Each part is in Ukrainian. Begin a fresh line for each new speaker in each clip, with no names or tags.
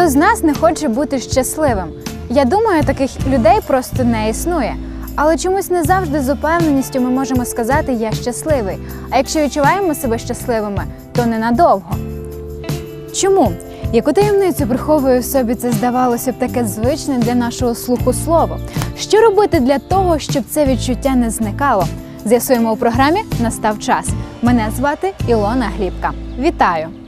Хто з нас не хоче бути щасливим? Я думаю, таких людей просто не існує. Але чомусь не завжди з упевненістю ми можемо сказати Я щасливий. А якщо відчуваємо себе щасливими, то ненадовго. Чому? Яку таємницю приховує в собі це здавалося б таке звичне для нашого слуху слово? Що робити для того, щоб це відчуття не зникало? З'ясуємо у програмі Настав час. Мене звати Ілона Глібка. Вітаю!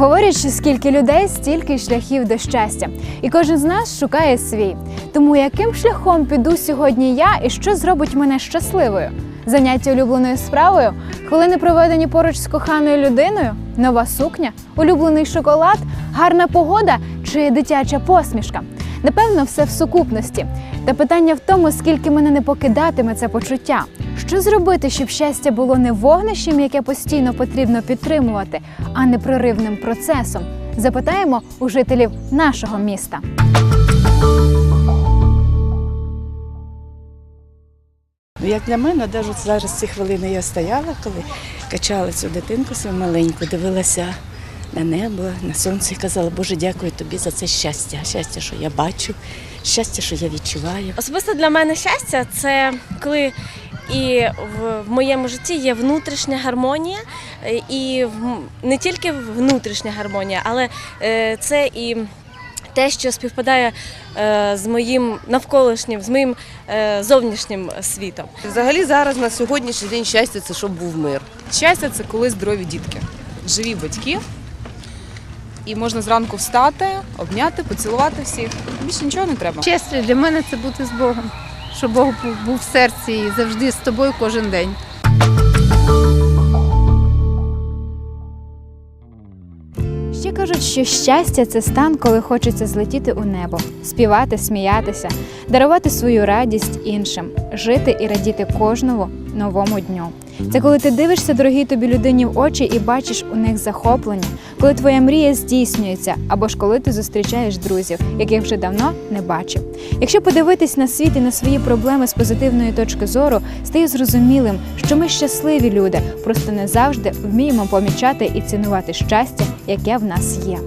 Говорять, що скільки людей, стільки шляхів до щастя, і кожен з нас шукає свій. Тому яким шляхом піду сьогодні я і що зробить мене щасливою? Заняття улюбленою справою, хвилини проведені поруч з коханою людиною, нова сукня, улюблений шоколад, гарна погода чи дитяча посмішка. Напевно, все в сукупності. Та питання в тому, скільки мене не покидатиме це почуття. Що зробити, щоб щастя було не вогнищем, яке постійно потрібно підтримувати, а непреривним процесом? Запитаємо у жителів нашого міста.
Ну, як для мене, навіть зараз ці хвилини я стояла, коли качала цю дитинку свою маленьку, дивилася на небо, на сонце і казала, Боже, дякую тобі за це щастя. Щастя, що я бачу, щастя, що я відчуваю.
Особисто для мене щастя це коли і в, моєму житті є внутрішня гармонія, і не тільки внутрішня гармонія, але е, це і те, що співпадає е, з моїм навколишнім, з моїм е, зовнішнім світом.
Взагалі зараз на сьогоднішній день щастя це щоб був мир.
Щастя це коли здорові дітки, живі батьки. І можна зранку встати, обняти, поцілувати всіх. Більше нічого не треба.
Щастя для мене це бути з Богом, щоб Бог був- був в серці і завжди з тобою кожен день.
Ще кажуть, що щастя це стан, коли хочеться злетіти у небо, співати, сміятися, дарувати свою радість іншим, жити і радіти кожному новому дню. Це коли ти дивишся дорогій тобі людині в очі і бачиш у них захоплення, коли твоя мрія здійснюється, або ж коли ти зустрічаєш друзів, яких вже давно не бачив. Якщо подивитись на світ і на свої проблеми з позитивної точки зору, стає зрозумілим, що ми щасливі люди, просто не завжди вміємо помічати і цінувати щастя, яке в нас є.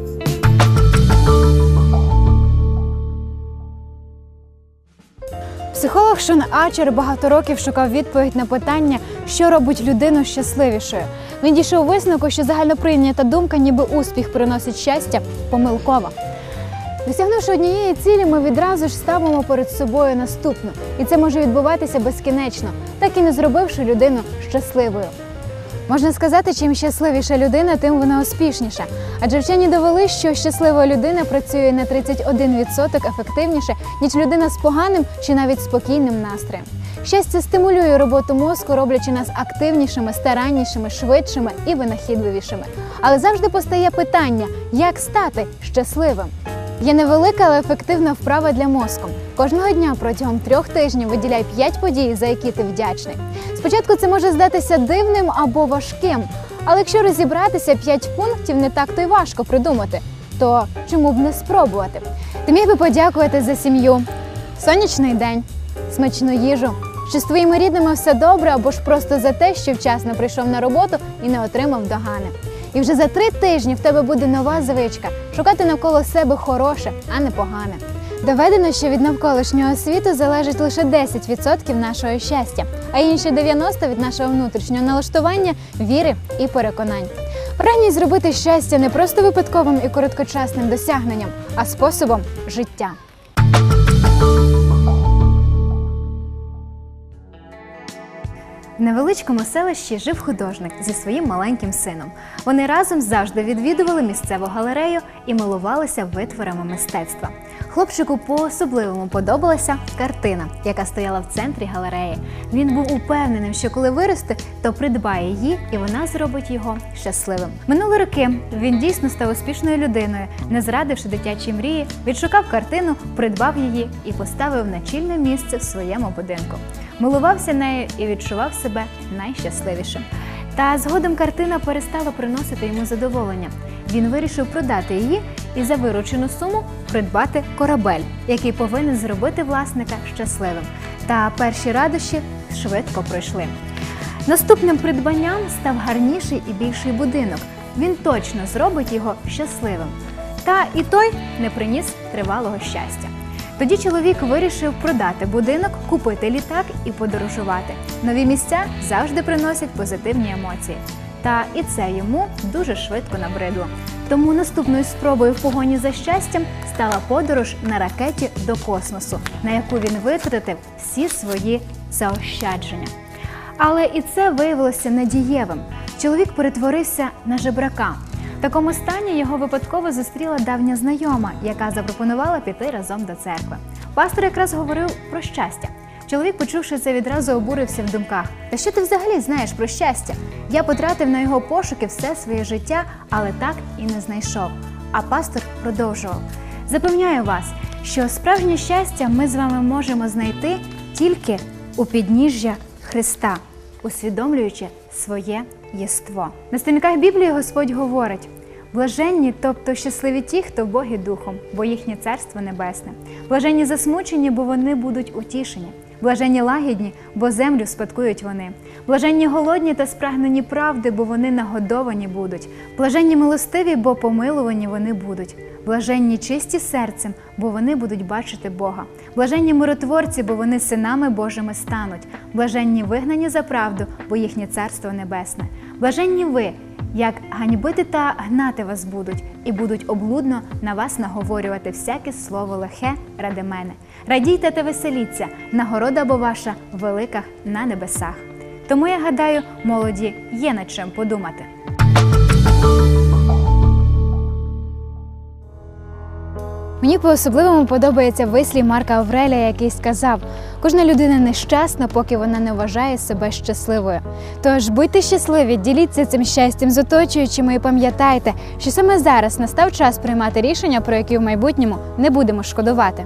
Психолог Шон Ачер багато років шукав відповідь на питання, що робить людину щасливішою. Він дійшов висновку, що загальноприйнята думка, ніби успіх приносить щастя, помилкова. Досягнувши однієї цілі, ми відразу ж ставимо перед собою наступну, і це може відбуватися безкінечно, так і не зробивши людину щасливою. Можна сказати, чим щасливіша людина, тим вона успішніша. Адже вчені довели, що щаслива людина працює на 31% ефективніше, ніж людина з поганим чи навіть спокійним настроєм. Щастя стимулює роботу мозку, роблячи нас активнішими, стараннішими, швидшими і винахідливішими. Але завжди постає питання, як стати щасливим. Є невелика, але ефективна вправа для мозку. Кожного дня протягом трьох тижнів виділяй п'ять подій, за які ти вдячний. Спочатку це може здатися дивним або важким, але якщо розібратися, п'ять пунктів не так то й важко придумати. То чому б не спробувати? Ти міг би подякувати за сім'ю, сонячний день, смачну їжу, що з твоїми рідними все добре, або ж просто за те, що вчасно прийшов на роботу і не отримав догани. І вже за три тижні в тебе буде нова звичка шукати навколо себе хороше, а не погане. Доведено, що від навколишнього світу залежить лише 10% нашого щастя, а інші 90% від нашого внутрішнього налаштування, віри і переконань. Прагніть зробити щастя не просто випадковим і короткочасним досягненням, а способом життя. Невеличкому селищі жив художник зі своїм маленьким сином. Вони разом завжди відвідували місцеву галерею і милувалися витворами мистецтва. Хлопчику по-особливому подобалася картина, яка стояла в центрі галереї. Він був упевненим, що коли виросте, то придбає її, і вона зробить його щасливим. Минули роки він дійсно став успішною людиною, не зрадивши дитячій мрії, відшукав картину, придбав її і поставив на чільне місце в своєму будинку. Милувався нею і відчував себе найщасливішим. Та згодом картина перестала приносити йому задоволення. Він вирішив продати її і за виручену суму придбати корабель, який повинен зробити власника щасливим. Та перші радощі швидко пройшли. Наступним придбанням став гарніший і більший будинок. Він точно зробить його щасливим. Та і той не приніс тривалого щастя. Тоді чоловік вирішив продати будинок, купити літак і подорожувати. Нові місця завжди приносять позитивні емоції. Та і це йому дуже швидко набридло. Тому наступною спробою в погоні за щастям стала подорож на ракеті до космосу, на яку він витратив всі свої заощадження. Але і це виявилося надієвим. Чоловік перетворився на жебрака. Такому стані його випадково зустріла давня знайома, яка запропонувала піти разом до церкви. Пастор якраз говорив про щастя. Чоловік, почувши це, відразу обурився в думках. Та що ти взагалі знаєш про щастя? Я потратив на його пошуки все своє життя, але так і не знайшов. А пастор продовжував: Запевняю вас, що справжнє щастя ми з вами можемо знайти тільки у підніжжя Христа, усвідомлюючи своє єство. На сторінках Біблії Господь говорить: блаженні, тобто щасливі ті, хто Боги духом, бо їхнє царство небесне. Блаженні засмучені, бо вони будуть утішені. Блаженні лагідні, бо землю спадкують вони. Блаженні голодні та спрагнені правди, бо вони нагодовані будуть. Блаженні милостиві, бо помилувані вони будуть. Блаженні чисті серцем, бо вони будуть бачити Бога. Блаженні миротворці, бо вони синами Божими стануть. Блаженні вигнані за правду, бо їхнє царство небесне. Блаженні ви, як ганьбити та гнати вас будуть, і будуть облудно на вас наговорювати всяке слово лихе ради мене. Радійте та веселіться, нагорода бо ваша велика на небесах. Тому я гадаю, молоді є над чим подумати. Мені по-особливому подобається вислів Марка Аврелія, який сказав: кожна людина нещасна, поки вона не вважає себе щасливою. Тож будьте щасливі, діліться цим щастям з оточуючими і пам'ятайте, що саме зараз настав час приймати рішення, про які в майбутньому не будемо шкодувати.